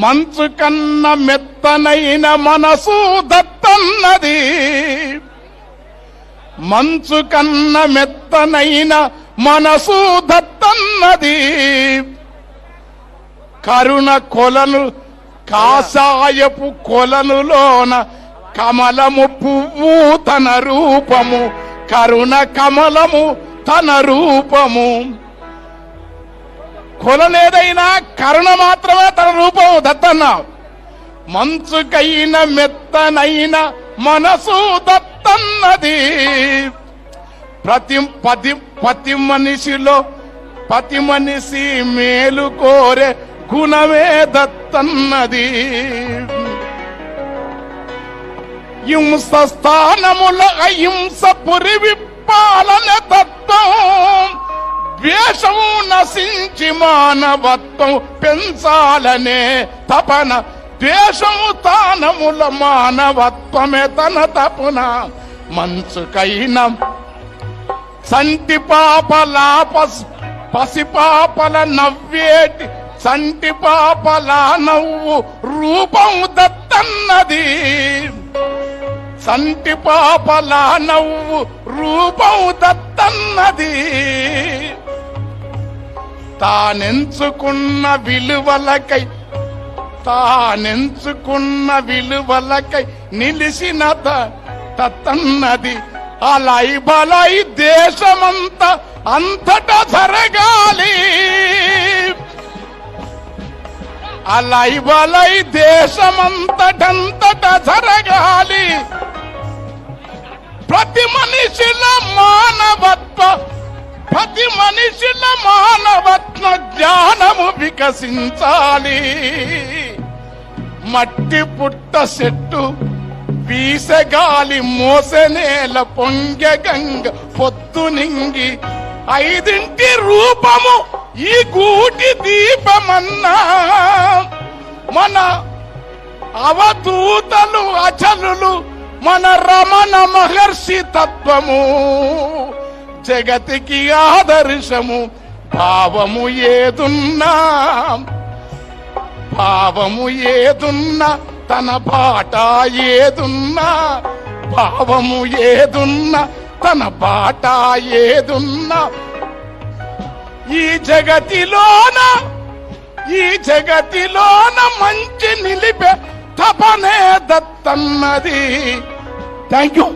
మంచు కన్న మెత్తనైన మనసు దత్తన్నది. మంచు కన్న మెత్తనైన మనసు దత్తన్నది. కరుణ కొలను కాసాయపు కొలనులోన కమలము పువ్వు తన రూపము కరుణ కమలము తన రూపము. కొలనేదైనా కరుణ మాత్రమే తన రూపం దత్తన్నావు. మంచుకైన మెత్తనైన మనసు దత్తన్నది. ప్రతి పతి పతి మనిషిలో పతి మనిషి మేలు కోరే గుణమే దత్తన్నది. హింస స్థానముల అహింస పురి విప్పాలన తత్వం. ద్వేషము నశించి మానవత్వం పెంచాలనే తపన. ద్వేషము తానముల మానవత్వమే తన తపున. మంచుకైన సంటి పాపలాప పసిపాపల నవ్వేటి సంటి పాపలా నవ్వు రూపం దత్తన్నది. సంటి పాపలా నవ్వు రూపం దత్తన్నది. తానెంచుకున్న విలువలకై తానెంచుకున్న విలువలకై నిలిసిన తన్నది తత్తన్నది అలై బలై దేశమంతా అంతటా జరగాలి. అలై బలై దేశమంతటంతట జరగాలి. ప్రతి మనిషిలో మానవత్వ ప్రతి మనిషిల మానవత్న జ్ఞానము వికసించాలి. మట్టి పుట్ట చెట్టు వీసగాలి మోసనేల పొంగె గంగ పొత్తు నింగి ఐదింటి రూపము ఈ గూటి దీపమన్నా. మన అవధూతలు అచలులు మన రమణ మహర్షి తత్వము. జగతికి ఆదర్శము భావము ఏదున్నా భావము ఏదున్నా తన బాట ఏదున్నా భావము ఏదున్నా తన బాట ఏదున్నా. ఈ జగతిలోన ఈ జగతిలోన మంచి నిలిపే తపనే దత్తన్నది. Thank you